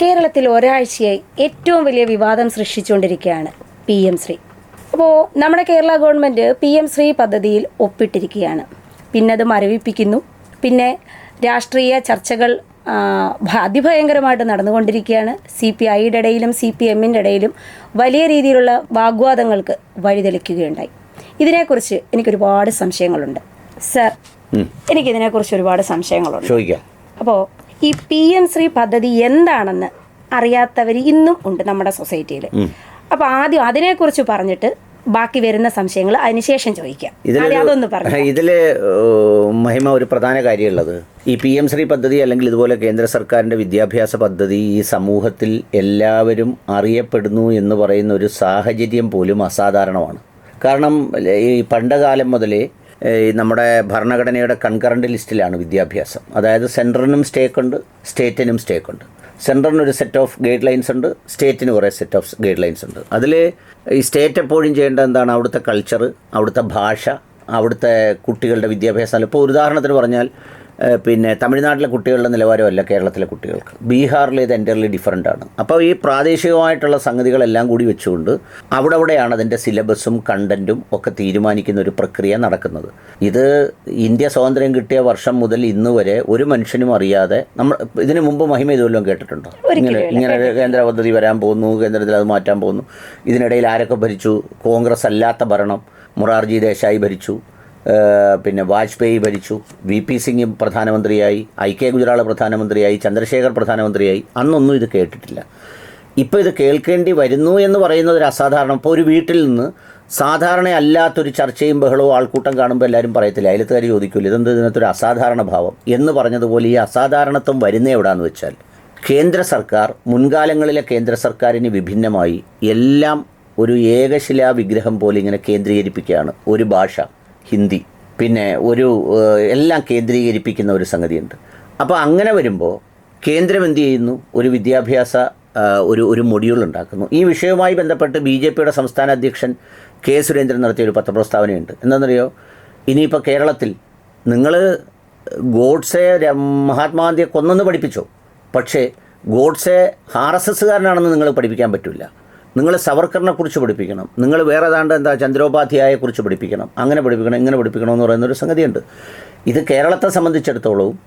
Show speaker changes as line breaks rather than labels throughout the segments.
കേരളത്തിൽ ഒരാഴ്ചയായി ഏറ്റവും വലിയ വിവാദം സൃഷ്ടിച്ചുകൊണ്ടിരിക്കുകയാണ് പി എം ശ്രീ. അപ്പോൾ നമ്മുടെ Kerala government P M Shri പദ്ധതിയിൽ ഒപ്പിട്ടിരിക്കുകയാണ്. പിന്നെ അത് മരവിപ്പിക്കുന്നു. പിന്നെ രാഷ്ട്രീയ ചർച്ചകൾ അതിഭയങ്കരമായിട്ട് നടന്നുകൊണ്ടിരിക്കുകയാണ്. സി പി ഐയുടെ ഇടയിലും സി പി എമ്മിന്റെ ഇടയിലും വലിയ രീതിയിലുള്ള വാഗ്വാദങ്ങൾക്ക് വഴിതെളിക്കുകയുണ്ടായി. ഇതിനെക്കുറിച്ച് എനിക്കൊരുപാട് സംശയങ്ങളുണ്ട്. സർ എനിക്കിതിനെക്കുറിച്ച് ഒരുപാട് സംശയങ്ങളുണ്ട്.
ചോദിക്കാം.
അപ്പോൾ ഈ പി എം ശ്രീ പദ്ധതി എന്താണെന്ന് അറിയാത്തവർ ഇന്നും ഉണ്ട് നമ്മുടെ സൊസൈറ്റിയിൽ. അപ്പോൾ ആദ്യം അതിനെക്കുറിച്ച് പറഞ്ഞിട്ട് ബാക്കി വരുന്ന സംശയങ്ങൾ അതിനുശേഷം ചോദിക്കാം. അതൊന്ന് പറഞ്ഞു.
ഇതിൽ മഹിമ ഒരു പ്രധാന കാര്യമുള്ളത്. ഈ പി എം ശ്രീ പദ്ധതി അല്ലെങ്കിൽ ഇതുപോലെ കേന്ദ്ര സർക്കാരിന്റെ വിദ്യാഭ്യാസ പദ്ധതി ഈ സമൂഹത്തിൽ എല്ലാവരും അറിയപ്പെടുന്നു എന്ന് പറയുന്ന ഒരു സാഹചര്യം പോലും അസാധാരണമാണ്. കാരണം ഈ പണ്ടകാലം മുതലേ നമ്മുടെ ഭരണഘടനയുടെ കൺകറന്റ് ലിസ്റ്റിലാണ് വിദ്യാഭ്യാസം. അതായത് സെൻട്രലിനും സ്റ്റേക്ക് ഉണ്ട് സ്റ്റേറ്റിനും സ്റ്റേക്ക് ഉണ്ട് സെൻട്രലിന് ഒരു സെറ്റ് ഓഫ് ഗൈഡ് ലൈൻസ് ഉണ്ട് സ്റ്റേറ്റിന് കുറേ സെറ്റ് ഓഫ് ഗൈഡ് ലൈൻസ് ഉണ്ട്. അതിൽ ഈ സ്റ്റേറ്റ് എപ്പോഴും ചെയ്യേണ്ട എന്താണ്? അവിടുത്തെ കൾച്ചർ അവിടുത്തെ ഭാഷ അവിടുത്തെ കുട്ടികളുടെ വിദ്യാഭ്യാസം. ഇപ്പോൾ ഉദാഹരണത്തിന് പറഞ്ഞാൽ പിന്നെ തമിഴ്നാട്ടിലെ കുട്ടികളുടെ നിലവാരമല്ല കേരളത്തിലെ കുട്ടികൾക്ക്. ബീഹാറിൽ ഇത് എന്റർലി ഡിഫറന്റ് ആണ്. അപ്പോൾ ഈ പ്രാദേശികമായിട്ടുള്ള സംഗതികളെല്ലാം കൂടി വെച്ചുകൊണ്ട് അവിടെ അവിടെയാണ് അതിന്റെ സിലബസും കണ്ടന്റും ഒക്കെ തീരുമാനിക്കുന്ന ഒരു പ്രക്രിയ നടക്കുന്നത്. ഇത് ഇന്ത്യ സ്വാതന്ത്ര്യം കിട്ടിയ വർഷം മുതൽ ഇന്ന് വരെ ഒരു മനുഷ്യനും അറിയാതെ നമ്മൾ ഇതിനു മുമ്പ് മഹിമ ഇതുവല്ലോ കേട്ടിട്ടുണ്ടോ? ഇങ്ങനെ ഇങ്ങനെ കേന്ദ്ര പദ്ധതി വരാൻ പോകുന്നു കേന്ദ്രത്തിൽ അത് മാറ്റാൻ പോകുന്നു. ഇതിനിടയിൽ ആരൊക്കെ ഭരിച്ചു? കോൺഗ്രസ് അല്ലാത്ത ഭരണം. മൊറാർജി ദേശായി ഭരിച്ചു. പിന്നെ വാജ്പേയി ഭരിച്ചു. വി പി സിംഗ് പ്രധാനമന്ത്രിയായി. ഐ കെ ഗുജറാൾ പ്രധാനമന്ത്രിയായി. ചന്ദ്രശേഖർ പ്രധാനമന്ത്രിയായി. അന്നൊന്നും ഇത് കേട്ടിട്ടില്ല. ഇപ്പോൾ ഇത് കേൾക്കേണ്ടി വരുന്നു എന്ന് പറയുന്നത് ഒരു അസാധാരണ. ഇപ്പോൾ ഒരു വീട്ടിൽ നിന്ന് സാധാരണ അല്ലാത്തൊരു ചർച്ചയും ബഹളവും ആൾക്കൂട്ടം കാണുമ്പോൾ എല്ലാവരും പറയത്തില്ല? അയലത്തുകാർ ചോദിക്കില്ല? ഇതെന്ത് ഇതിനകത്തൊരു അസാധാരണ ഭാവം? എന്ന് പറഞ്ഞതുപോലെ ഈ അസാധാരണത്വം വരുന്നേ എവിടാന്ന് വെച്ചാൽ കേന്ദ്ര സർക്കാർ മുൻകാലങ്ങളിലെ കേന്ദ്ര സർക്കാരിന് വിഭിന്നമായി എല്ലാം ഒരു ഏകശിലാ വിഗ്രഹം പോലെ ഇങ്ങനെ കേന്ദ്രീകരിപ്പിക്കുകയാണ് ഒരു ഭാഷ. ഹിന്ദി. പിന്നെ ഒരു എല്ലാം കേന്ദ്രീകരിപ്പിക്കുന്ന ഒരു സംഗതിയുണ്ട്. അപ്പോൾ അങ്ങനെ വരുമ്പോൾ കേന്ദ്രം എന്ത് ചെയ്യുന്നു? ഒരു വിദ്യാഭ്യാസ ഒരു ഒരു മൊഡ്യൂൾ ഉണ്ടാക്കുന്നു. ഈ വിഷയവുമായി ബന്ധപ്പെട്ട് ബി ജെ പിയുടെ സംസ്ഥാന അധ്യക്ഷൻ കെ സുരേന്ദ്രൻ നടത്തിയ ഒരു പത്രപ്രസ്താവനയുണ്ട്. എന്താണെന്നറിയോ? ഇനിയിപ്പോൾ കേരളത്തിൽ നിങ്ങൾ ഗോഡ്സെ മഹാത്മാഗാന്ധിയെ കൊന്നെന്ന് പഠിപ്പിച്ചോ. പക്ഷേ ഗോഡ്സെ ആർ എസ് എസ്സുകാരനാണെന്ന് നിങ്ങൾ പഠിപ്പിക്കാൻ പറ്റില്ല നിങ്ങൾ സവർക്കറിനെ കുറിച്ച് പഠിപ്പിക്കണം. നിങ്ങൾ വേറെ ഏതാണ്ട് എന്താ ചന്ദ്രോപാധ്യായെ കുറിച്ച് പഠിപ്പിക്കണം. അങ്ങനെ പഠിപ്പിക്കണം ഇങ്ങനെ പഠിപ്പിക്കണം എന്ന് പറയുന്നൊരു സംഗതിയുണ്ട്. ഇത് കേരളത്തെ സംബന്ധിച്ചിടത്തോളവും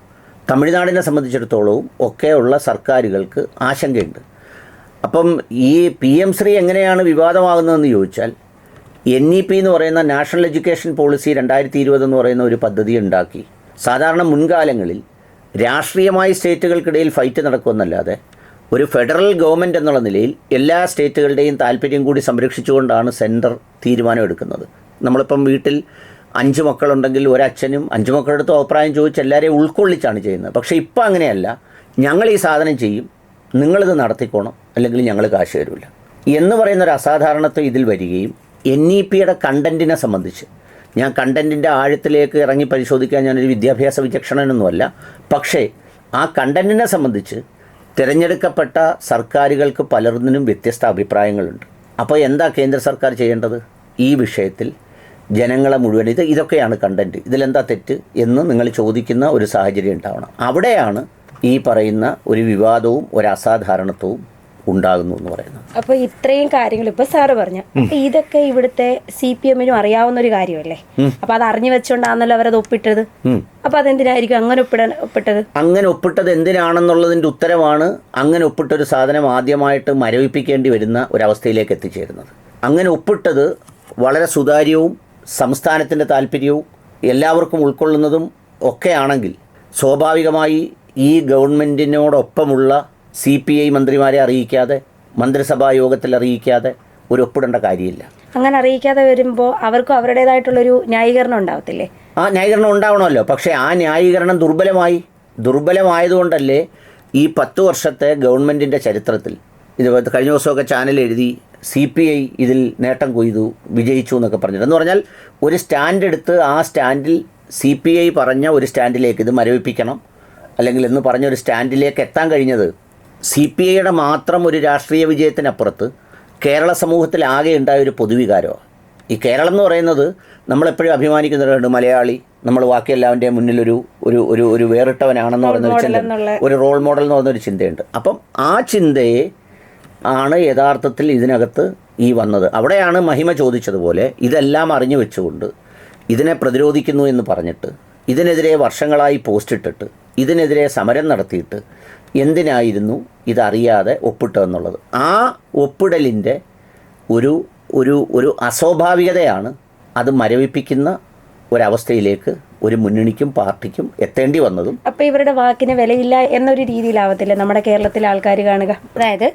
തമിഴ്നാടിനെ സംബന്ധിച്ചിടത്തോളവും ഒക്കെയുള്ള സർക്കാരുകൾക്ക് ആശങ്കയുണ്ട്. അപ്പം ഈ പി എം ശ്രീ എങ്ങനെയാണ് വിവാദമാകുന്നതെന്ന് ചോദിച്ചാൽ എൻ ഇ പി എന്ന് പറയുന്ന നാഷണൽ എഡ്യൂക്കേഷൻ പോളിസി രണ്ടായിരത്തി ഇരുപത് എന്ന് പറയുന്ന ഒരു പദ്ധതി ഉണ്ടാക്കി. സാധാരണ മുൻകാലങ്ങളിൽ രാഷ്ട്രീയമായി സ്റ്റേറ്റുകൾക്കിടയിൽ ഫൈറ്റ് നടക്കുമെന്നല്ലാതെ ഒരു ഫെഡറൽ ഗവൺമെന്റ് എന്നുള്ള നിലയിൽ എല്ലാ സ്റ്റേറ്റുകളുടെയും താല്പര്യം കൂടി സംരക്ഷിച്ചുകൊണ്ടാണ് സെന്റർ തീരുമാനമെടുക്കുന്നത്. നമ്മളിപ്പം വീട്ടിൽ അഞ്ച് മക്കളുണ്ടെങ്കിൽ ഒരച്ഛനും അഞ്ച് മക്കളുടെ അടുത്ത് അഭിപ്രായം ചോദിച്ച് എല്ലാവരെയും ഉൾക്കൊള്ളിച്ചാണ് ചെയ്യുന്നത്. പക്ഷേ ഇപ്പം അങ്ങനെയല്ല. ഞങ്ങൾ ഈ സാധനം ചെയ്യും. നിങ്ങളിത് നടത്തിക്കോണം. അല്ലെങ്കിൽ ഞങ്ങൾ കാശ് തരില്ല എന്ന് പറയുന്ന ഒരു അസാധാരണത്വം ഇതിൽ വരികയും എൻ ഇ പിയുടെ കണ്ടന്റിനെ സംബന്ധിച്ച്. ഞാൻ കണ്ടന്റിന്റെ ആഴത്തിലേക്ക് ഇറങ്ങി പരിശോധിക്കാൻ ഞാനൊരു വിദ്യാഭ്യാസ വിചക്ഷണനൊന്നുമല്ല. പക്ഷേ ആ കണ്ടന്റിനെ സംബന്ധിച്ച് തിരഞ്ഞെടുക്കപ്പെട്ട സർക്കാരുകൾക്ക് പലർന്നിനും വ്യത്യസ്ത അഭിപ്രായങ്ങളുണ്ട്. അപ്പോൾ എന്താ കേന്ദ്ര സർക്കാർ ചെയ്യേണ്ടത്? ഈ വിഷയത്തിൽ ജനങ്ങളെ മുഴുവൻ ഇത് ഇതൊക്കെയാണ് കണ്ടന്റ് ഇതിലെന്താ തെറ്റ് എന്ന് നിങ്ങൾ ചോദിക്കുന്ന ഒരു സാഹചര്യം ഉണ്ടാവണം. അവിടെയാണ് ഈ പറയുന്ന ഒരു വിവാദവും ഒരു അസാധാരണത്വവും ഉണ്ടാകുന്നു എന്ന് പറയുന്നത്.
അപ്പോൾ ഇത്രയും കാര്യങ്ങൾ ഇപ്പൊ സാറ് പറഞ്ഞു. ഇതൊക്കെ ഇവിടുത്തെ സി പി എമ്മിനും അറിയാവുന്ന ഒരു കാര്യമല്ലേ അപ്പൊ അത് അറിഞ്ഞു വെച്ചോണ്ടാന്നല്ലോ അവരത് ഒപ്പിട്ടത്.
അപ്പോൾ
അപ്പൊ അതെന്തിനായിരിക്കും അങ്ങനെ ഒപ്പിടാൻ ഒപ്പിട്ടത്?
അങ്ങനെ ഒപ്പിട്ടത് എന്തിനാണെന്നുള്ളതിന്റെ ഉത്തരമാണ് അങ്ങനെ ഒപ്പിട്ട ഒരു സാധനം ആദ്യമായിട്ട് മരവിപ്പിക്കേണ്ടി വരുന്ന ഒരവസ്ഥയിലേക്ക് എത്തിച്ചേരുന്നത്. അങ്ങനെ ഒപ്പിട്ടത് വളരെ സുതാര്യവും സംസ്ഥാനത്തിന്റെ താല്പര്യവും എല്ലാവർക്കും ഉൾക്കൊള്ളുന്നതും ഒക്കെയാണെങ്കിൽ സ്വാഭാവികമായി ഈ ഗവൺമെന്റിനോടൊപ്പമുള്ള സി പി ഐ മന്ത്രിമാരെ അറിയിക്കാതെ മന്ത്രിസഭാ യോഗത്തിൽ അറിയിക്കാതെ ഒരു ഒപ്പിടേണ്ട കാര്യമില്ല.
അങ്ങനെ അറിയിക്കാതെ വരുമ്പോൾ അവർക്കും അവരുടേതായിട്ടുള്ളൊരു ന്യായീകരണം ഉണ്ടാവത്തില്ലേ?
ആ ന്യായീകരണം ഉണ്ടാവണമല്ലോ. പക്ഷേ ആ ന്യായീകരണം ദുർബലമായി. ദുർബലമായതുകൊണ്ടല്ലേ ഈ പത്ത് വർഷത്തെ ഗവൺമെന്റിന്റെ ചരിത്രത്തിൽ ഇത് കഴിഞ്ഞ ദിവസമൊക്കെ ചാനൽ എഴുതി സി പി ഐ ഇതിൽ നേട്ടം കൊയ്തു വിജയിച്ചു എന്നൊക്കെ പറഞ്ഞിട്ട്. എന്ന് പറഞ്ഞാൽ ഒരു സ്റ്റാൻഡ് എടുത്ത് ആ സ്റ്റാൻഡിൽ സി പി ഐ പറഞ്ഞ ഒരു സ്റ്റാൻഡിലേക്ക് ഇത് മരവിപ്പിക്കണം. അല്ലെങ്കിൽ എന്ന് പറഞ്ഞ ഒരു സ്റ്റാൻഡിലേക്ക് എത്താൻ കഴിഞ്ഞത് സി പി ഐയുടെ മാത്രം ഒരു രാഷ്ട്രീയ വിജയത്തിനപ്പുറത്ത് കേരള സമൂഹത്തിൽ ആകെ ഉണ്ടായ ഒരു പൊതുവികാരമാണ്. ഈ കേരളം എന്ന് പറയുന്നത് നമ്മളെപ്പോഴും അഭിമാനിക്കുന്നവരുണ്ട് മലയാളി. നമ്മൾ ബാക്കി മുന്നിലൊരു മുന്നിൽ ഒരു ഒരു ഒരു ഒരു വേറിട്ടവനാണെന്ന് പറയുന്ന ഒരു ചിന്ത ഒരു റോൾ മോഡൽ എന്ന് പറയുന്ന ഒരു ചിന്തയുണ്ട്. അപ്പം ആ ചിന്തയെ ആണ് യഥാർത്ഥത്തിൽ ഇതിനകത്ത് ഈ വന്നത്. അവിടെയാണ് മഹിമ ചോദിച്ചതുപോലെ ഇതെല്ലാം അറിഞ്ഞു വെച്ചുകൊണ്ട് ഇതിനെ പ്രതിരോധിക്കുന്നു എന്ന് പറഞ്ഞിട്ട് ഇതിനെതിരെ വർഷങ്ങളായി പോസ്റ്റ് ഇട്ടിട്ട് ഇതിനെതിരെ സമരം നടത്തിയിട്ട് എന്തിനായിരുന്നു ഇതറിയാതെ ഒപ്പിട്ടതെന്നുള്ളത് ആ ഒപ്പിടലിന്റെ ഒരു ഒരു ഒരു അസ്വാഭാവികതയാണ് അത് മരവിപ്പിക്കുന്ന ഒരവസ്ഥയിലേക്ക് ഒരു മുന്നണിക്കും പാർട്ടിക്കും എത്തേണ്ടി വന്നതും
അപ്പൊ ഇവരുടെ വാക്കിന് വിലയില്ല എന്നൊരു രീതിയിലാവത്തില്ല നമ്മുടെ കേരളത്തിലെ ആൾക്കാർ കാണുക? അതായത്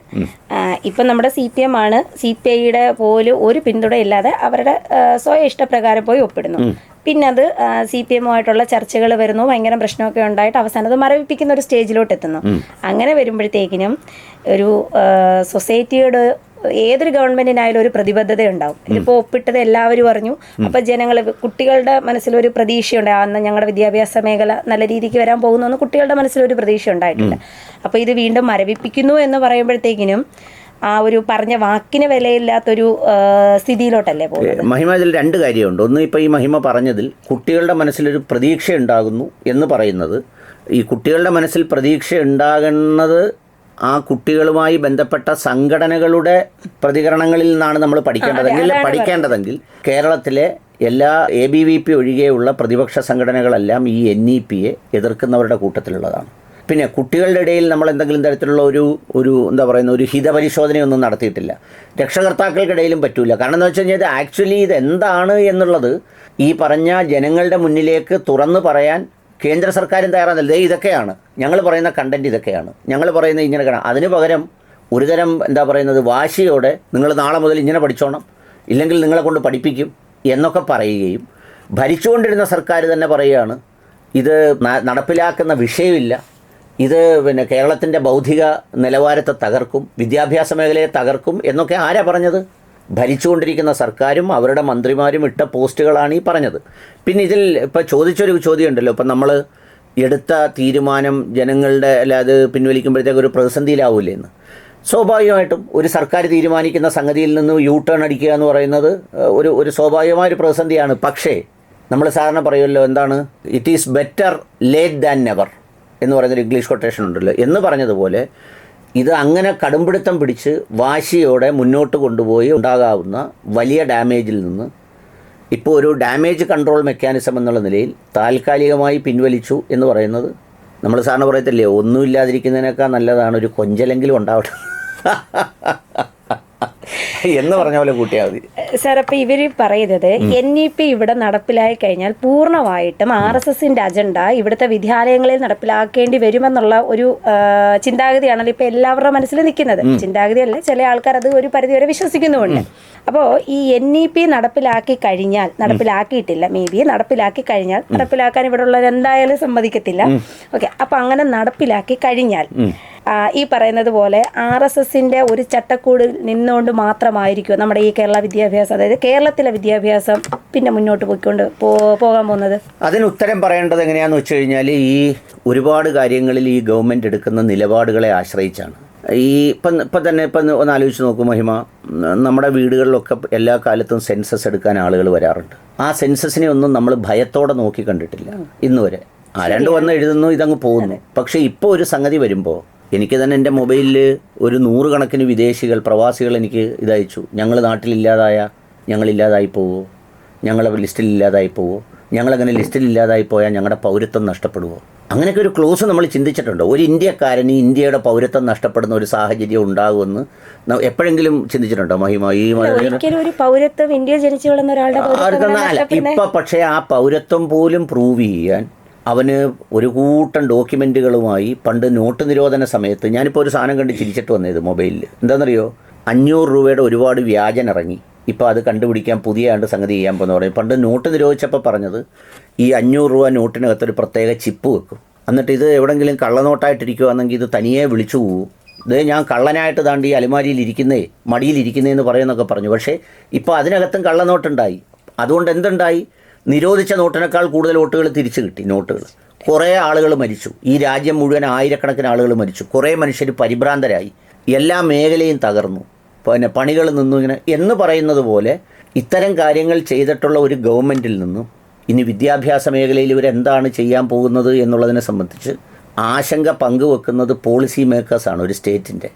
ഇപ്പൊ നമ്മുടെ സി പി എം ആണ് സി പി ഐയുടെ പോലും ഒരു പിന്തുണയില്ലാതെ അവരുടെ സ്വയം ഇഷ്ടപ്രകാരം പോയി ഒപ്പിടുന്നു. പിന്നെ അത് സി പി എമ്മുമായിട്ടുള്ള ചർച്ചകൾ വരുന്നു ഭയങ്കര പ്രശ്നമൊക്കെ ഉണ്ടായിട്ട് അവസാനം അത് മരവിപ്പിക്കുന്ന ഒരു സ്റ്റേജിലോട്ട് എത്തുന്നു അങ്ങനെ വരുമ്പോഴത്തേക്കിനും ഒരു സൊസൈറ്റിയുടെ ഏതൊരു ഗവൺമെന്റിനായാലും ഒരു പ്രതിബദ്ധത ഉണ്ടാവും ഇതിപ്പോ ഒപ്പിട്ടത് എല്ലാവരും അറിഞ്ഞു. അപ്പൊ ജനങ്ങൾ കുട്ടികളുടെ മനസ്സിലൊരു പ്രതീക്ഷയുണ്ട്. അന്ന് ഞങ്ങളുടെ വിദ്യാഭ്യാസ മേഖല നല്ല രീതിക്ക് വരാൻ പോകുന്നു എന്ന് കുട്ടികളുടെ മനസ്സിലൊരു പ്രതീക്ഷ ഉണ്ടായിട്ടില്ല അപ്പൊ ഇത് വീണ്ടും മരവിപ്പിക്കുന്നു എന്ന് പറയുമ്പോഴത്തേക്കിനും ആ ഒരു പറഞ്ഞ വാക്കിന് വിലയില്ലാത്തൊരു സ്ഥിതിയിലോട്ടല്ലേ പോകുന്നത്?
മഹിമ ഇതിൽ രണ്ട് കാര്യമുണ്ട്. ഒന്ന് ഇപ്പോൾ ഈ മഹിമ പറഞ്ഞതിൽ കുട്ടികളുടെ മനസ്സിലൊരു പ്രതീക്ഷ ഉണ്ടാകുന്നു എന്ന് പറയുന്നത്. ഈ കുട്ടികളുടെ മനസ്സിൽ പ്രതീക്ഷ ഉണ്ടാകുന്നത് ആ കുട്ടികളുമായി ബന്ധപ്പെട്ട സംഘടനകളുടെ പ്രതികരണങ്ങളിൽ നിന്നാണ് നമ്മൾ പഠിക്കേണ്ടതെങ്കിൽ പഠിക്കേണ്ടതെങ്കിൽ കേരളത്തിലെ എല്ലാ എ ബി വി പി ഒഴികെയുള്ള പ്രതിപക്ഷ സംഘടനകളെല്ലാം ഈ എൻ ഇ പിയെ എതിർക്കുന്നവരുടെ കൂട്ടത്തിലുള്ളതാണ്. പിന്നെ കുട്ടികളുടെ ഇടയിൽ നമ്മൾ എന്തെങ്കിലും തരത്തിലുള്ള ഒരു ഒരു എന്താ പറയുന്ന ഒരു ഹിതപരിശോധനയൊന്നും നടത്തിയിട്ടില്ല. രക്ഷകർത്താക്കൾക്കിടയിലും പറ്റൂല. കാരണം എന്ന് വെച്ച് കഴിഞ്ഞാൽ ഇത് ആക്ച്വലി ഇത് എന്താണ് എന്നുള്ളത് ഈ പറഞ്ഞ ജനങ്ങളുടെ മുന്നിലേക്ക് തുറന്നു പറയാൻ കേന്ദ്ര സർക്കാരും തയ്യാറാകുന്നില്ല. ഇതൊക്കെയാണ്. ഞങ്ങൾ പറയുന്ന കണ്ടന്റ് ഇതൊക്കെയാണ്. ഞങ്ങൾ പറയുന്ന ഇങ്ങനെ കാണാം. അതിന് പകരം ഒരുതരം എന്താ പറയുന്നത് വാശിയോടെ നിങ്ങൾ നാളെ മുതൽ ഇങ്ങനെ പഠിച്ചോണം. ഇല്ലെങ്കിൽ നിങ്ങളെ കൊണ്ട് പഠിപ്പിക്കും എന്നൊക്കെ പറയുകയും ഭരിച്ചുകൊണ്ടിരുന്ന സർക്കാർ തന്നെ പറയുകയാണ് ഇത് നടപ്പിലാക്കുന്ന വിഷയമില്ല. ഇത് പിന്നെ കേരളത്തിന്റെ ബൗദ്ധിക നിലവാരത്തെ തകർക്കും വിദ്യാഭ്യാസ മേഖലയെ തകർക്കും എന്നൊക്കെ ആരാ പറഞ്ഞത്? ഭരിച്ചുകൊണ്ടിരിക്കുന്ന സർക്കാരും അവരുടെ മന്ത്രിമാരും ഇട്ട പോസ്റ്റുകളാണ് ഈ പറഞ്ഞത്. പിന്നെ ഇതിൽ ഇപ്പോൾ ചോദിച്ചൊരു ചോദ്യമുണ്ടല്ലോ. ഇപ്പം നമ്മൾ എടുത്ത തീരുമാനം ജനങ്ങളുടെ അല്ല അത് പിൻവലിക്കുമ്പോഴത്തേക്ക് ഒരു പ്രതിസന്ധിയിലാവില്ലേ എന്ന്. സ്വാഭാവികമായിട്ടും ഒരു സർക്കാർ തീരുമാനിക്കുന്ന സംഗതിയിൽ നിന്ന് യൂ ടേൺ അടിക്കുക എന്ന് പറയുന്നത് ഒരു ഒരു സ്വാഭാവികമായ ഒരു പ്രതിസന്ധിയാണ്. പക്ഷേ നമ്മൾ സാധാരണ പറയുമല്ലോ എന്താണ് it is better late than never എന്ന് പറയുന്നൊരു ഇംഗ്ലീഷ് കൊട്ടേഷൻ ഉണ്ടല്ലോ. എന്ന് പറഞ്ഞതുപോലെ ഇത് അങ്ങനെ കടുംപിടുത്തം പിടിച്ച് വാശിയോടെ മുന്നോട്ട് കൊണ്ടുപോയി ഉണ്ടാകാവുന്ന വലിയ ഡാമേജിൽ നിന്ന് ഇപ്പോൾ ഒരു ഡാമേജ് കൺട്രോൾ മെക്കാനിസം എന്നുള്ള നിലയിൽ താൽക്കാലികമായി പിൻവലിച്ചു എന്ന് പറയുന്നത് നമ്മൾ സാറിന് പറയത്തില്ലേ ഒന്നുമില്ലാതിരിക്കുന്നതിനേക്കാൾ നല്ലതാണ് ഒരു കൊഞ്ചലെങ്കിലും ഉണ്ടാവട്ടെ. എന്ന് പറഞ്ഞ പോലെ കൂട്ടിയാൽ മതി.
സാർ അപ്പൊ ഇവർ പറയുന്നത് എൻ ഇ പി ഇവിടെ നടപ്പിലായി കഴിഞ്ഞാൽ പൂർണമായിട്ടും ആർ എസ് എസിന്റെ അജണ്ട ഇവിടുത്തെ വിദ്യാലയങ്ങളിൽ നടപ്പിലാക്കേണ്ടി വരുമെന്നുള്ള ഒരു ചിന്താഗതിയാണല്ലോ ഇപ്പൊ എല്ലാവരുടെ മനസ്സിൽ നിൽക്കുന്നത്. ചിന്താഗതി ചിന്താഗതിയല്ല ചില ആൾക്കാർ അത് ഒരു പരിധിവരെ വിശ്വസിക്കുന്നുമുണ്ട്. അപ്പോൾ ഈ എൻ ഇ പി നടപ്പിലാക്കി കഴിഞ്ഞാൽ നടപ്പിലാക്കിയിട്ടില്ല മേ ബി നടപ്പിലാക്കി കഴിഞ്ഞാൽ നടപ്പിലാക്കാൻ ഇവിടെ ഉള്ളവർ എന്തായാലും സമ്മതിക്കത്തില്ല ഓക്കെ അപ്പൊ അങ്ങനെ നടപ്പിലാക്കി കഴിഞ്ഞാൽ ഈ പറയുന്നത് പോലെ ആർ എസ് എസിന്റെ ഒരു ചട്ടക്കൂടിൽ നിന്നുകൊണ്ട് മാത്രമായിരിക്കും നമ്മുടെ ഈ കേരള വിദ്യാഭ്യാസം അതായത് കേരളത്തിലെ വിദ്യാഭ്യാസം പിന്നെ മുന്നോട്ട് പോയിക്കൊണ്ട് പോകാൻ പോകുന്നത്.
അതിന് ഉത്തരം പറയേണ്ടത് എങ്ങനെയാന്ന് വെച്ച് കഴിഞ്ഞാൽ ഈ ഒരുപാട് കാര്യങ്ങളിൽ ഈ ഗവൺമെന്റ് എടുക്കുന്ന നിലപാടുകളെ ആശ്രയിച്ചാണ്. ഈ ഇപ്പം ഇപ്പം തന്നെ ഇപ്പം ഒന്ന് ആലോചിച്ച് നോക്കും മഹിമ. നമ്മുടെ വീടുകളിലൊക്കെ എല്ലാ കാലത്തും സെൻസസ് എടുക്കാൻ ആളുകൾ വരാറുണ്ട്. ആ സെൻസസിനെ ഒന്നും നമ്മൾ ഭയത്തോടെ നോക്കി കണ്ടിട്ടില്ല ഇന്ന് വരെ ആരാണ്ട് വന്ന് എഴുതുന്നു ഇതങ്ങ് പോകുന്നു. പക്ഷേ ഇപ്പോൾ ഒരു സംഗതി വരുമ്പോൾ എനിക്ക് തന്നെ എന്റെ മൊബൈലിൽ ഒരു നൂറുകണക്കിന് വിദേശികൾ പ്രവാസികൾ എനിക്ക് ഇതയച്ചു ഞങ്ങൾ നാട്ടിലില്ലാതായ ഞങ്ങളില്ലാതായി പോവോ? ഞങ്ങളെ ലിസ്റ്റിൽ ഇല്ലാതായി പോവോ? ഞങ്ങളങ്ങനെ ലിസ്റ്റിൽ ഇല്ലാതായി പോയാൽ ഞങ്ങളുടെ പൗരത്വം നഷ്ടപ്പെടുമോ അങ്ങനെയൊക്കെ ഒരു ക്ലോസ് നമ്മൾ ചിന്തിച്ചിട്ടുണ്ട്. ഒരു ഇന്ത്യക്കാരന് ഇന്ത്യയുടെ പൗരത്വം നഷ്ടപ്പെടുന്ന ഒരു സാഹചര്യം ഉണ്ടാകുമെന്ന് എപ്പോഴെങ്കിലും ചിന്തിച്ചിട്ടുണ്ടോ മഹിമ? ഈ ഇപ്പൊ പക്ഷേ ആ പൗരത്വം പോലും പ്രൂവ് ചെയ്യാൻ അവന് ഒരു കൂട്ടം ഡോക്യുമെന്റുകളുമായി പണ്ട് നോട്ട് നിരോധന സമയത്ത് ഞാനിപ്പോൾ ഒരു സാധനം കണ്ട് ചിരിച്ചിട്ട് വന്നത് മൊബൈലിൽ എന്താണെന്നറിയോ അഞ്ഞൂറ് രൂപയുടെ ഒരുപാട് വ്യാജൻ ഇറങ്ങി ഇപ്പോൾ അത് കണ്ടുപിടിക്കാൻ പുതിയ ആണ്ട് സംഗതി ചെയ്യാൻ പോകുന്ന പറയും പണ്ട് നോട്ട് നിരോധിച്ചപ്പോൾ പറഞ്ഞത് ഈ അഞ്ഞൂറ് രൂപ നോട്ടിനകത്ത് ഒരു പ്രത്യേക ചിപ്പ് വെക്കും. എന്നിട്ട് ഇത് എവിടെങ്കിലും കള്ളനോട്ടായിട്ടിരിക്കുകയാണെങ്കിൽ ഇത് തനിയെ വിളിച്ചു പോകും ഇത് ഞാൻ കള്ളനായിട്ട് താണ്ട് അലമാരിയിൽ ഇരിക്കുന്നേ മടിയിൽ ഇരിക്കുന്നേ എന്ന് പറയുന്നൊക്കെ പറഞ്ഞു. പക്ഷേ ഇപ്പോൾ അതിനകത്തും കള്ളനോട്ടുണ്ടായി. അതുകൊണ്ട് എന്തുണ്ടായി? നിരോധിച്ച നോട്ടിനേക്കാൾ കൂടുതൽ വോട്ടുകൾ തിരിച്ചു കിട്ടി നോട്ടുകൾ. കുറേ ആളുകൾ മരിച്ചു. ഈ രാജ്യം മുഴുവൻ ആയിരക്കണക്കിന് ആളുകൾ മരിച്ചു. കുറേ മനുഷ്യർ പരിഭ്രാന്തരായി. എല്ലാ മേഖലയും തകർന്നു. പിന്നെ പണികൾ നിന്നു ഇങ്ങനെ എന്ന് പറയുന്നത് പോലെ ഇത്തരം കാര്യങ്ങൾ ചെയ്തിട്ടുള്ള ഒരു ഗവൺമെന്റിൽ നിന്നും ഇനി വിദ്യാഭ്യാസ മേഖലയിൽ ഇവരെന്താണ് ചെയ്യാൻ പോകുന്നത് എന്നുള്ളതിനെ സംബന്ധിച്ച് ആശങ്ക പങ്കുവെക്കുന്നത് പോളിസി മേക്കേഴ്സാണ് ഒരു സ്റ്റേറ്റിന്റെ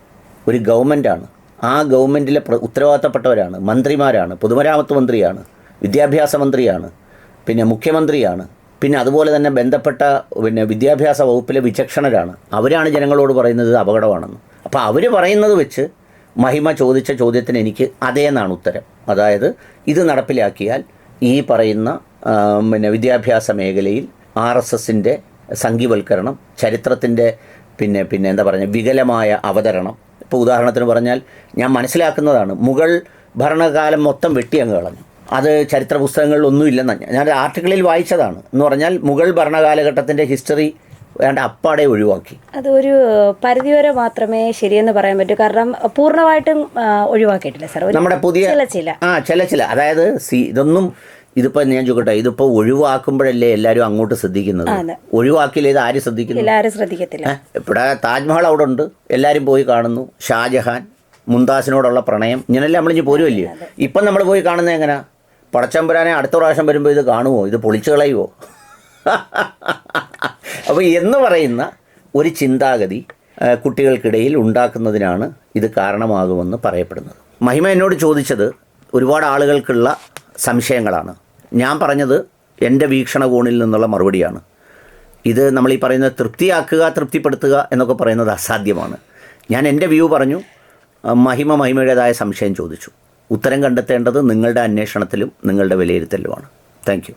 ഒരു ഗവൺമെന്റാണ് ആ ഗവൺമെന്റിലെ ഉത്തരവാദിത്തപ്പെട്ടവരാണ് മന്ത്രിമാരാണ് പൊതുമരാമത്ത് മന്ത്രിയാണ് വിദ്യാഭ്യാസ മന്ത്രിയാണ്. പിന്നെ മുഖ്യമന്ത്രിയാണ്. പിന്നെ അതുപോലെ തന്നെ ബന്ധപ്പെട്ട പിന്നെ വിദ്യാഭ്യാസ വകുപ്പിലെ വിചക്ഷണരാണ്. അവരാണ് ജനങ്ങളോട് പറയുന്നത് അപകടമാണെന്ന്. അപ്പോൾ അവർ പറയുന്നത് വെച്ച് മഹിമ ചോദിച്ച ചോദ്യത്തിന് എനിക്ക് അതേ എന്നാണ് ഉത്തരം. അതായത് ഇത് നടപ്പിലാക്കിയാൽ ഈ പറയുന്ന പിന്നെ വിദ്യാഭ്യാസ മേഖലയിൽ ആർ എസ് എസിന്റെ സംഘീവൽക്കരണം ചരിത്രത്തിന്റെ പിന്നെ പിന്നെ എന്താ പറയുക വികലമായ അവതരണം. ഇപ്പോൾ ഉദാഹരണത്തിന് പറഞ്ഞാൽ ഞാൻ മനസ്സിലാക്കുന്നതാണ്. മുഗൾ ഭരണകാലം മൊത്തം വെട്ടിയങ്ങ് കളഞ്ഞു. അത് ചരിത്ര പുസ്തകങ്ങളിൽ ഒന്നുമില്ലെന്ന് ഞാൻ ആർട്ടിക്കിളിൽ വായിച്ചതാണ്. എന്ന് പറഞ്ഞാൽ മുഗൾ ഭരണകാലഘട്ടത്തിന്റെ ഹിസ്റ്ററി വേണ്ട അപ്പാടെ ഒഴിവാക്കി.
അത് ഒരു പരിധിവരെ മാത്രമേ ശരിയെന്ന് പറയാൻ പറ്റൂ. കാരണം പൂർണമായിട്ടും ഒഴിവാക്കിയിട്ടില്ല സാർ.
നമ്മുടെ പുതിയ
ചില
ആ ചില ചില. അതായത് സി ഇതൊന്നും ഇതിപ്പോൾ ഞാൻ ചോദിക്കട്ടെ ഇതിപ്പോൾ ഒഴിവാക്കുമ്പോഴല്ലേ എല്ലാവരും അങ്ങോട്ട് ശ്രദ്ധിക്കുന്നത്?
ഒഴിവാക്കില്ല
ഒഴിവാക്കിയില്ല ഇത് ആര് ശ്രദ്ധിക്കുന്നു?
എല്ലാവരും ശ്രദ്ധിക്കത്തില്ല.
ഇവിടെ താജ്മഹൽ അവിടെ ഉണ്ട്. എല്ലാവരും പോയി കാണുന്നു. ഷാജഹാൻ മുംതാസിനോടുള്ള പ്രണയം. ഇങ്ങനെല്ലാം നമ്മളിഞ്ഞ് പോരുമല്ലേ ഇപ്പം നമ്മൾ പോയി കാണുന്നത് എങ്ങനെയാ പടച്ചമ്പരാനെ അടുത്ത പ്രാവശ്യം വരുമ്പോൾ ഇത് കാണുമോ ഇത് പൊളിച്ചു കളയുമോ അപ്പോൾ എന്ന് പറയുന്ന ഒരു ചിന്താഗതി കുട്ടികൾക്കിടയിൽ ഉണ്ടാക്കുന്നതിനാണ് ഇത് കാരണമാകുമെന്ന് പറയപ്പെടുന്നത്. മഹിമ എന്നോട് ചോദിച്ചത് ഒരുപാട് ആളുകൾക്കുള്ള സംശയങ്ങളാണ്. ഞാൻ പറഞ്ഞത് എന്റെ വീക്ഷണകോണിൽ നിന്നുള്ള മറുപടിയാണ്. ഇത് നമ്മൾ ഈ പറയുന്നത് തൃപ്തിയാക്കുക തൃപ്തിപ്പെടുത്തുക എന്നൊക്കെ പറയുന്നത് അസാധ്യമാണ്. ഞാൻ എന്റെ വ്യൂ പറഞ്ഞു മഹിമ മഹിമയുടേതായ സംശയം ചോദിച്ചു. ഉത്തരം കണ്ടെത്തേണ്ടത് നിങ്ങളുടെ അന്വേഷണത്തിലും നിങ്ങളുടെ വിലയിരുത്തലുമാണ് താങ്ക്